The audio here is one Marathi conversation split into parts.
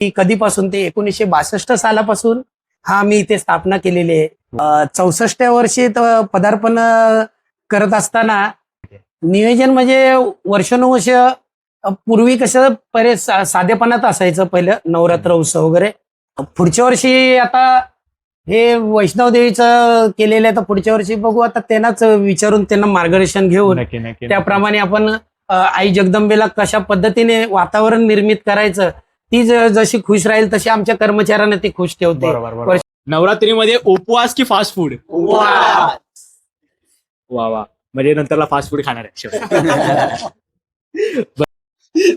की कधीपासून ते एकोणीसशे बासष्ट सालापासून हा आम्ही इथे स्थापना केलेली आहे. चौसष्ट वर्षी त- पदार्पण करत असताना नियोजन म्हणजे वर्षानुवर्ष पूर्वी कसं पहिले साधेपणात असायचं पहिलं नवरात्र उत्सव वगैरे. पुढच्या वर्षी आता हे वैष्णव देवीचं केलेलं आहे तर पुढच्या वर्षी बघू आता त्यांनाच विचारून त्यांना मार्गदर्शन घेऊन त्याप्रमाणे आपण आई जगदंबेला कशा पद्धतीने वातावरण निर्मित करायचं ती जशी खुश राहील तशी आमच्या कर्मचाऱ्यांना ती खुश ठेवते. नवरात्रीमध्ये उपवास की फास्ट फूड वा वा. म्हणजे नंतरला फास्ट फूड खाणार आहे.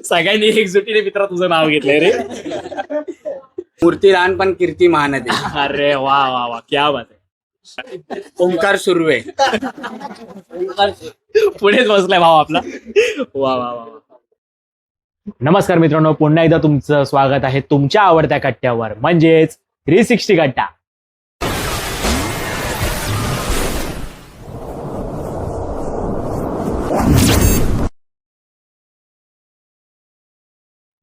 सगळ्यांनी एकजुटीने मित्रा तुझं नाव घेतलंय रे. मूर्ती लहान पण कीर्ती महान आहे अरे वा वा वा. क्या बात आहे. ओंकार सुर्वे. पुढेच बसलाय भाव आपला. वा वा वा वा. नमस्कार मित्रांनो पुन्हा एकदा तुमचं स्वागत आहे तुमच्या आवडत्या कट्ट्यावर म्हणजेच थ्री सिक्स्टी कट्टा.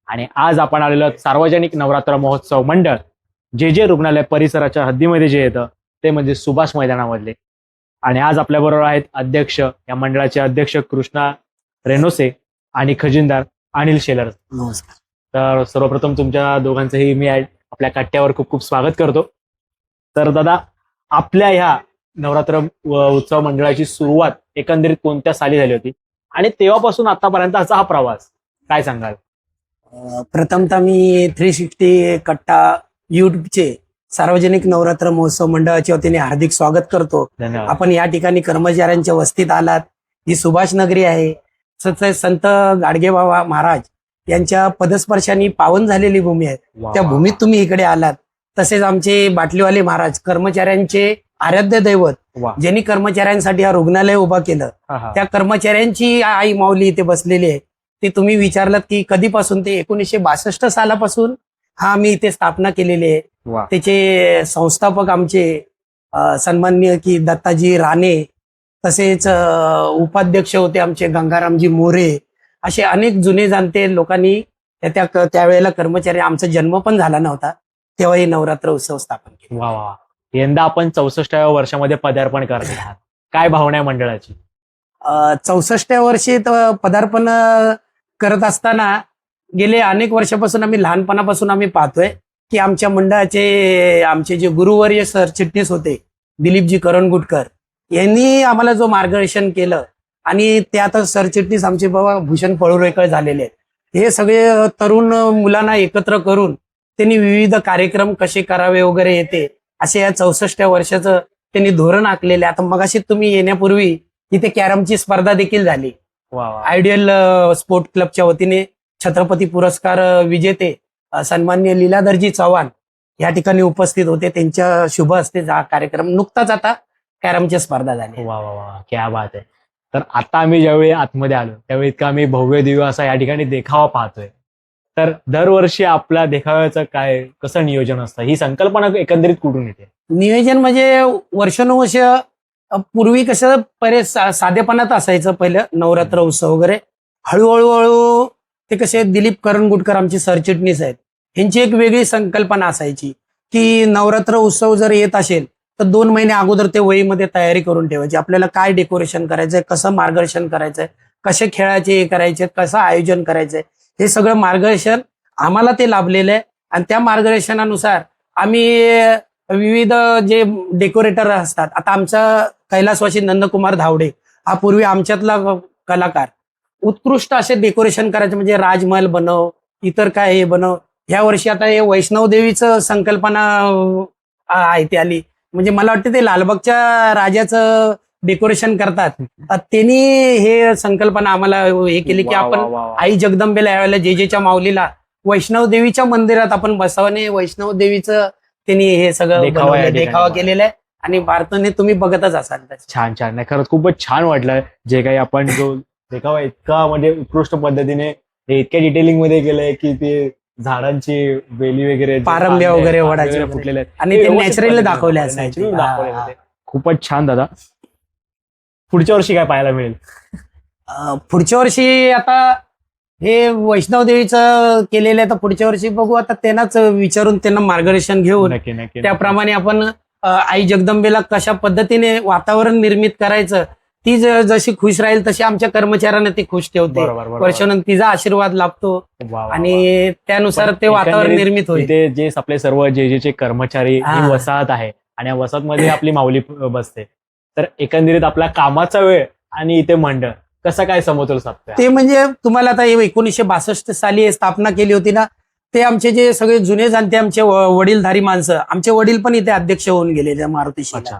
आणि आज आपण आलेलो सार्वजनिक नवरात्र महोत्सव मंडळ जे जे रुग्णालय परिसराच्या हद्दीमध्ये जे येतं ते म्हणजे सुभाष मैदानामधले. आणि आज आपल्याबरोबर आहेत अध्यक्ष या मंडळाचे अध्यक्ष कृष्णा रेनोसे आणि खजिनदार अनिल शेलर. नमस्कार. तर सर्वप्रथम तुमच्या दोघांचंही मी आपल्या कट्ट्यावर खूप खूप स्वागत करतो. तर दादा आपल्या ह्या नवरात्र उत्सव मंडळाची सुरुवात एकंदरीत कोणत्या साली झाली होती? आणि तेव्हापासून आतापर्यंतचा हा प्रवास काय सांगाल? प्रथमतः मी थ्री सिक्स्टी कट्टा युट्यूबचे सार्वजनिक नवरात्र महोत्सव मंडळाच्या वतीने हार्दिक स्वागत करतो. आपण या ठिकाणी कर्मचाऱ्यांच्या वस्तीत आलात. ही सुभाष नगरी आहे. संत गाडगेबाबा महाराज यांच्या पदस्पर्शाने पावन झालेली भूमी आहे त्या भूमीत तुम्ही इकडे आलात तसेच आमचे बाटलीवाले महाराज कर्मचाऱ्यांचे आराध्य दैवत. ज्यांनी कर्मचाऱ्यांसाठी हा रुग्णालय उभा केलं. त्या कर्मचाऱ्यांची आई माऊली इथे बसलेली आहे ते तुम्ही विचारलात की कधीपासून ते एकोणीसशे बासष्ट सालापासून हा आम्ही इथे स्थापना केलेली आहे. त्याचे संस्थापक आमचे अ, सन्माननीय की दत्ताजी राणे तसेच उपाध्यक्ष होते आमचे गंगारामजी मोरे. असे अनेक जुने जाणते लोकांनी त्या- त्या त्यावेळेला कर्मचारी आमचा जन्म पण झाला नव्हता तेव्हा हे नवरात्र उत्सव स्थापन केले. वा वा. यंदा आपण चौसष्टाव्या वर्षामध्ये पदार्पण करत आहात. काय भावना आहे मंडळाची? चौसष्ट वर्षी पदार्पण करत असताना गेले अनेक वर्षापासून आम्ही लहानपणापासून आम्ही पाहतोय की आमच्या मंडळाचे आमचे जे गुरुवर्य सरचिटणीस होते दिलीपजी करंगुटकर यांनी आम्हाला जो मार्गदर्शन केलं आणि ते आता सरचिटणीस आमचे बाबा भूषण पळुरेकर झालेले आहेत. हे सगळे तरुण मुलांना एकत्र करून त्यांनी विविध कार्यक्रम कसे करावे वगैरे येते असे या चौसष्ट वर्षाचं त्यांनी धोरण आखलेले आता मगाशी तुम्ही येण्यापूर्वी इथे कॅरमची स्पर्धा देखील झाली. आयडियल स्पोर्ट क्लबच्या वतीने छत्रपती पुरस्कार विजेते सन्मान्य लीलाधरजी चव्हाण या ठिकाणी उपस्थित होते. त्यांच्या शुभ हस्ते हा कार्यक्रम नुकताच आता कॅरमच्या स्पर्धा झाली. वा वा वा क्या बात आहे. तर आता आम्ही ज्यावेळी आतमध्ये आलो त्यावेळी इतका आम्ही भव्य दिव्य असा या ठिकाणी देखावा पाहतोय. तर दरवर्षी आपल्या देखाव्याचं काय कसं नियोजन असतं? ही संकल्पना एकंदरीत कुठून येते? नियोजन म्हणजे वर्षानुवर्ष पूर्वी कसं पहिले सा- साधेपणात असायचं पहिलं नवरात्र उत्सव वगैरे. हळूहळू हळू ते कसे दिलीप करंगुटकर आमचे सरचिटणीस आहेत. यांची एक वेगळी संकल्पना असायची की नवरात्र उत्सव जर येत असेल तर दोन महिने अगोदर ते वहीमध्ये तयारी करून ठेवायची. आपल्याला काय डेकोरेशन करायचंय कसं मार्गदर्शन करायचंय कसे खेळायचे हे करायचे कसं आयोजन करायचंय हे सगळं मार्गदर्शन आम्हाला ते लाभलेलं आहे. आणि त्या मार्गदर्शनानुसार आम्ही विविध जे डेकोरेटर असतात आता आमचा कैलासवासी नंदकुमार धावडे हा पूर्वी आमच्यातला कलाकार. उत्कृष्ट असे डेकोरेशन करायचे म्हणजे राजमहल बनव इतर काय हे बनव. ह्या वर्षी आता हे वैष्णव देवीचं संकल्पना आहे ती आली. म्हणजे मला वाटतं ते लालबागच्या राजाचं डेकोरेशन करतात त्यांनी हे संकल्पना आम्हाला हे केली की आपण. आई जगदंबेला यावेळेला जेजेच्या माऊलीला वैष्णव देवीच्या मंदिरात आपण बसावने वैष्णव देवीचं त्यांनी हे सगळं देखावा. केलेला आहे आणि भारताने तुम्ही बघतच असाल. छान छान नाही खरंच खूपच छान वाटलं जे काही आपण जो देखावा इतका म्हणजे उत्कृष्ट पद्धतीने हे इतक्या डिटेलिंगमध्ये गेलंय की ते झाडांची वेली वगैरे पारंब्या वगैरे वडाचे. फुटलेले आहेत. आणि ते नॅचरली दाखवले. होते. खूपच छान दादा. पुढच्या वर्षी काय पाहायला मिळेल? पुढच्या वर्षी आता हे वैष्णव देवीचं केलेलं आहे तर पुढच्या वर्षी बघू. आता त्यांनाच विचारून त्यांना मार्गदर्शन घेऊन त्याप्रमाणे आपण आई जगदंबेला कशा पद्धतीने वातावरण निर्मित करायचं ती ज- जशी खुश राहील तशी आमच्या कर्मचाऱ्यांना ती खुश ठेवते. वर्षानंतर तिचा आशीर्वाद लाभतो. आणि त्यानुसार ते वातावरण निर्मित होईल जे आपले सर्व जे जे चे कर्मचारी. वसाहत आहे आणि या वसाहत मध्ये आपली माऊली बसते तर एकंदरीत आपला कामाचा वेळ आणि इथे मंडळ कसा काय समतोल साधतोय ते म्हणजे तुम्हाला आता एकोणीसशे बासष्ट साली स्थापना केली होती ना ते आमचे जे सगळे जुने जाणते आमचे वडीलधारी माणसं आमचे वडील पण इथे अध्यक्ष होऊन गेलेले मारुती अच्छा शिला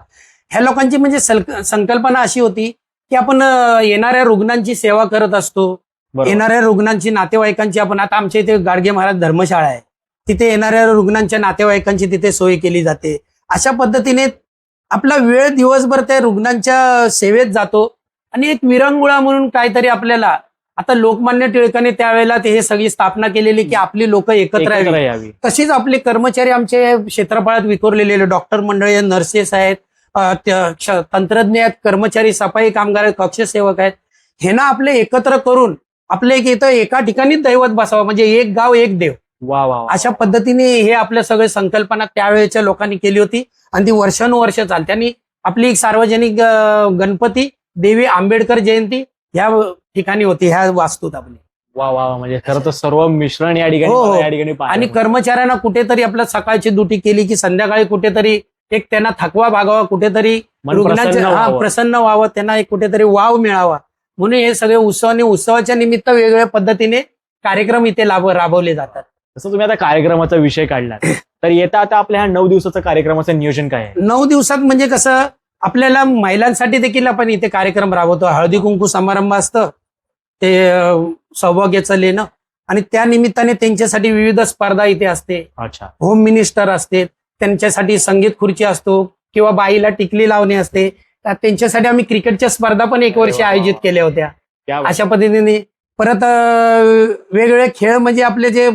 ह्या लोकांची म्हणजे संकल्पना अशी होती की आपण येणाऱ्या रुग्णांची सेवा करत असतो. येणाऱ्या रुग्णांची नातेवाईकांची आपण आता आमच्या इथे गाडगे महाराज धर्मशाळा आहे. तिथे येणाऱ्या रुग्णांच्या नातेवाईकांची तिथे सोय केली जाते. अशा पद्धतीने आपला वेळ दिवसभर त्या रुग्णांच्या सेवेत जातो. आणि एक विरंगुळा म्हणून काहीतरी आपल्याला आता लोकमान्य टिळकाने त्यावेळेला ते हे सगळी स्थापना केलेली की आपली लोक एकत्र यावी. तशीच आपले कर्मचारी आमचे क्षेत्रफळात विखुरलेले डॉक्टर मंडळ नर्सेस आहेत. तंत्रज्ञ आहेत कर्मचारी सफाई कामगार आहेत कक्षसेवक आहेत हे ना आपले एकत्र करून आपले एक इथं एका ठिकाणी दैवत बसावं म्हणजे एक गाव एक देव वा वा. अशा पद्धतीने हे आपल्या सगळे संकल्पना त्यावेळेच्या लोकांनी केली होती आणि ती वर्षानुवर्ष चालते आणि आपली एक सार्वजनिक गणपती देवी आंबेडकर जयंती ह्या ठिकाणी होती ह्या वास्तूत आपली वा वा. म्हणजे खरं तर सर्व मिश्रण या ठिकाणी हो, हो. या ठिकाणी आणि. कर्मचाऱ्यांना कुठेतरी आपल्या सकाळची ड्युटी केली की संध्याकाळी कुठेतरी एक त्यांना थकवा भागावा कुठेतरी रुग्णांचे प्रसन्न हा व्हावं. त्यांना एक कुठेतरी वाव मिळावा. म्हणून हे सगळे उत्सव आणि उत्सवाच्या निमित्त वेगवेगळ्या पद्धतीने कार्यक्रम इथे लाभ राबवले जातात. जसं तुम्ही आता कार्यक्रमाचा विषय काढला तर येता आता आपल्या ह्या नऊ दिवसाचं कार्यक्रमाचं नियोजन काय आहे? नऊ दिवसात म्हणजे कसं आपल्याला महिलांसाठी देखील आपण इथे कार्यक्रम राबवतो. हळदी कुंकू समारंभ असतं ते सौभाग्याचं लेणं. आणि त्या निमित्ताने त्यांच्यासाठी विविध स्पर्धा इथे असते. अच्छा. होम मिनिस्टर असते त्यांच्यासाठी संगीत खुर्ची असतो किंवा बाईला टिकली लावणे असते त्यांच्यासाठी आम्ही क्रिकेटच्या स्पर्धा पण एक वर्षी आयोजित. केल्या होत्या. अशा पद्धतीने परत वेगवेगळे खेळ म्हणजे आपले जे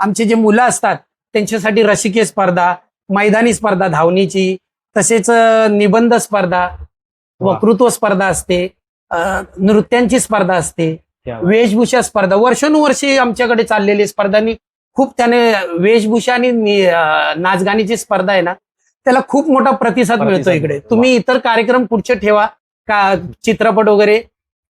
आमचे जे मुलं असतात त्यांच्यासाठी रसिकीय स्पर्धा मैदानी स्पर्धा धावणीची तसेच निबंध स्पर्धा. वक्तृत्व स्पर्धा असते नृत्यांची स्पर्धा असते. वेशभूषा स्पर्धा वर्षानुवर्षी आमच्याकडे चाललेली स्पर्धांनी खूप त्याने वेशभूषा आणि नाचगाणीची स्पर्धा आहे ना त्याला खूप मोठा प्रतिसाद मिळतो इकडे. तुम्ही इतर कार्यक्रम पुढचे ठेवा का चित्रपट वगैरे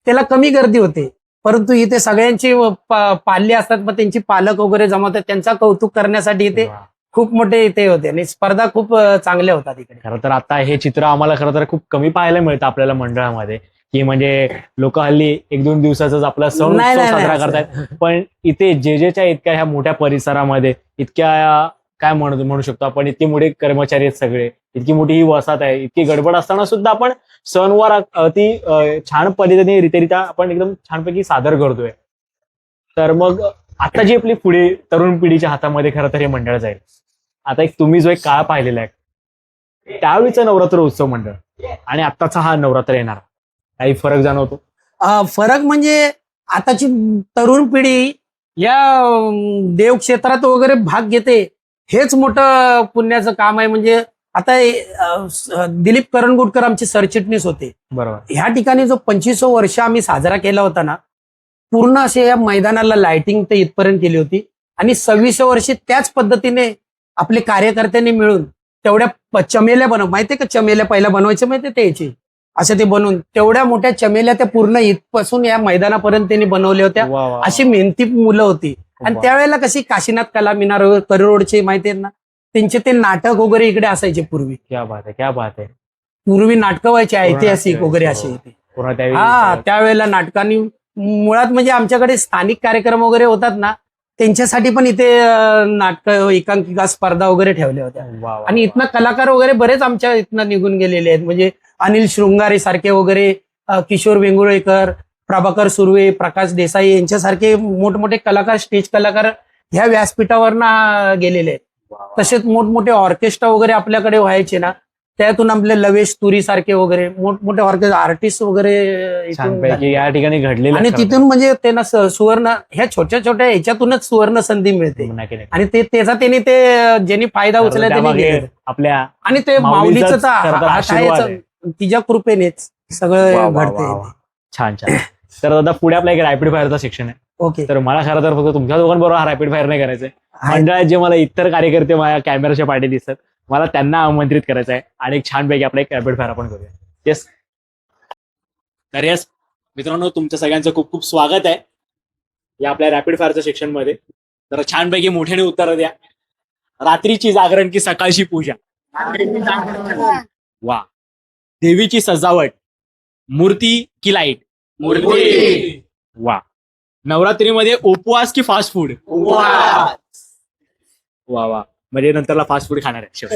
त्याला कमी गर्दी होते. परंतु इथे सगळ्यांची प- पाल्य असतात मग त्यांची पालक वगैरे जमवतात त्यांचा कौतुक करण्यासाठी इथे. खूप मोठे इथे होते आणि स्पर्धा खूप चांगल्या होतात इकडे. खरं तर आता हे चित्र आम्हाला खरं तर खूप कमी पाहायला मिळतं आपल्याला मंडळामध्ये. की म्हणजे लोक हल्ली एक दोन दिवसाचाच आपला सण साजरा करतायत. पण इथे जे जेच्या इतक्या ह्या मोठ्या परिसरामध्ये इतक्या काय म्हणू म्हणू शकतो आपण इतके मोठे कर्मचारी आहेत सगळे इतकी मोठी ही वसाहत आहे इतकी गडबड असताना सुद्धा आपण सणवार अति छान पद्धतीने रित्या आपण एकदम छानपैकी सादर करतोय. तर मग आता जी आपली पुढे तरुण पिढीच्या हातामध्ये खरं तर हे मंडळ जाईल. आता एक तुम्ही जो एक काळ पाहिलेला आहे त्यावेळीचा नवरात्र उत्सव मंडळ. आणि आत्ताचा हा नवरात्र येणार. काही फरक जाणवतो? फरक म्हणजे आताची तरुण पिढी या देव क्षेत्रात वगैरे भाग घेते हेच मोठं पुण्याचं काम आहे. म्हणजे आता दिलीप करंगुटकर आमचे सरचिटणीस होते. बरोबर. ह्या ठिकाणी जो पंचवीस वर्ष आम्ही साजरा केला होता ना पूर्ण असे या मैदानाला लाइटिंग ते इथपर्यंत केली होती. आणि सव्वीस वर्षी त्याच पद्धतीने आपले कार्यकर्त्यांनी मिळून तेवढ्या चमेल्या बनव माहितीये का चमेल्या पहिल्या बनवायच्या माहितीये ते याची असं ते बनवून तेवढ्या मोठ्या चमेल्या त्या पूर्ण इथपासून या मैदानापर्यंत त्यांनी बनवल्या होत्या. अशी मेहनती मुलं होती. आणि. त्यावेळेला कशी काशीनाथ कला मिनार करोडचे माहिती आहेत ना? त्यांचे ते नाटक वगैरे इकडे असायचे पूर्वी. क्या बात आहे क्या बात आहे. पूर्वी नाटकं व्हायची ऐतिहासिक वगैरे असे हो. त्यावेळी हा त्यावेळेला नाटकांनी मुळात म्हणजे आमच्याकडे स्थानिक कार्यक्रम वगैरे होतात ना त्यांच्यासाठी पण इथे नाटक एकांकिका स्पर्धा वगैरे ठेवल्या होत्या आणि. इथनं कलाकार वगैरे बरेच आमच्या इथनं निघून गेलेले आहेत म्हणजे अनिल शृंगारे सारखे वगैरे किशोर वेंगुर्ळेकर प्रभाकर सुर्वे प्रकाश देसाई यांच्यासारखे मोठमोठे कलाकार स्टेज कलाकार ह्या व्यासपीठावर गेलेले आहेत. तसेच मोठमोठे ऑर्केस्ट्रा वगैरे आपल्याकडे व्हायचे ना त्यातून आपले लवेश तुरी सारखे वगैरे मोठमोठे ऑर्केस्ट्रा आर्टिस्ट वगैरे. छानपैकी या ठिकाणी घडलेलं आणि. तिथून म्हणजे त्यांना सुवर्ण ह्या छोट्या छोट्या ह्याच्यातूनच सुवर्ण संधी मिळते. आणि ते त्याचा त्यांनी ते ज्यांनी फायदा उचलला तर त्यांनी. आपल्या आणि ते माऊलीचं तिच्या कृपेनेच सगळं घडते. छान छान तर दादा पुढे आपल्या एक रॅपिड फायरचं सेक्शन आहे ओके तर मला खरं तर फक्त तुमच्या दोघांबरोबर हा रॅपिड फायर नाही करायचंय आहे. मंडळात जे मला इतर कार्यकर्ते माझ्या कॅमेराच्या पाठी दिसतात मला त्यांना आमंत्रित करायचं आहे आणि एक छानपैकी आपला एक रॅपिड फायर आपण करूया. येस तर येस मित्रांनो तुमच्या सगळ्यांचं खूप खूप स्वागत आहे. या आपल्या रॅपिड फायरच्या सेक्शनमध्ये. तर छानपैकी मोठ्याने उत्तर द्या. रात्रीची जागरण की सकाळची पूजा? वा. देवीची सजावट. मूर्ती की लाइट मूर्ती. वा. नवरात्रीमध्ये उपवास की फास्ट फूड वा वा. म्हणजे नंतरला फास्ट फूड खाणार आहे शेवटी.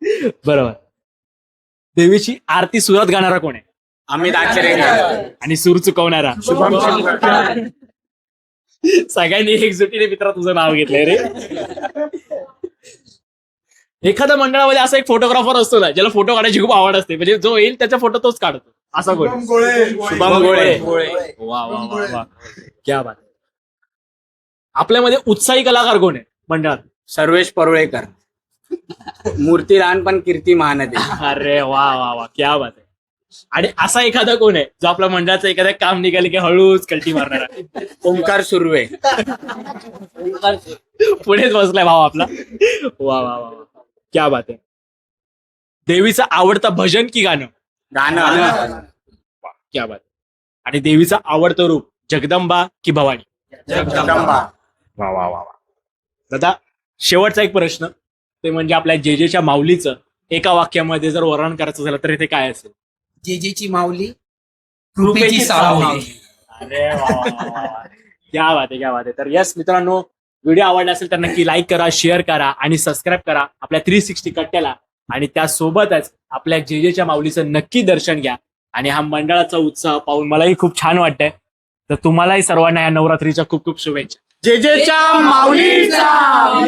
बरोबर. देवीची आरती सुरत गाणारा कोण आहे? अमित आचरेकर आणि सूर चुकवणारा. सगळ्यांनी एकजुटीने मित्रा तुझं नाव घेतलंय रे. एखाद्या मंडळामध्ये असा एक फोटोग्राफर असतो ना ज्याला फोटो काढायची खूप आवड असते. म्हणजे जो येईल त्याचा फोटो तोच काढतो. असा कोण? शुभम गोळे. वा वा वा वा. क्या बात आपल्यामध्ये उत्साही कलाकार कोण आहे मंडळात? सर्वेश परुळेकर. मूर्ती लहान पण कीर्ती महानदी. अरे वा वा वा क्या बात आहे. आणि असा एखादा कोण आहे जो आपल्या मंडळाचं एखादं काम निघाले की हळूच कल्टी मारणार? आहे ओंकार सुर्वे. पुढेच बसलाय भाव आपला. वा वा वा वा. क्या बात आहे. देवीचं आवडतं भजन की गाणं? गाणं. वा क्या बात आणि देवीचं आवडतं रूप जगदंबा की भवानी? जगदंबा. वा वा वा वा. दादा शेवटचा एक प्रश्न ते म्हणजे आपल्या जेजेच्या माऊलीचं एका वाक्यामध्ये जर वर्णन करायचं झालं तर ते काय असेल? जेजेची माऊली कृपेची सावली. अरे. क्या बात आहे क्या बात आहे. तर यस मित्रांनो व्हिडिओ आवडला असेल तर नक्की लाईक करा शेअर करा आणि सबस्क्राईब करा आपल्या थ्री सिक्स्टी कट्ट्याला. आणि त्यासोबतच आपल्या जेजेच्या माऊलीचं नक्की दर्शन घ्या. आणि हा मंडळाचा उत्साह पाहून मलाही खूप छान वाटतंय. तर तुम्हालाही सर्वांना या नवरात्रीच्या खूप खूप शुभेच्छा. जेजेच्या माऊलीचा!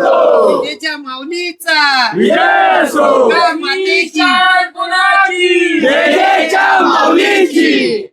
विजेच्या हो. माऊलीचा. विजय हो. मातेची हो. माऊलीची.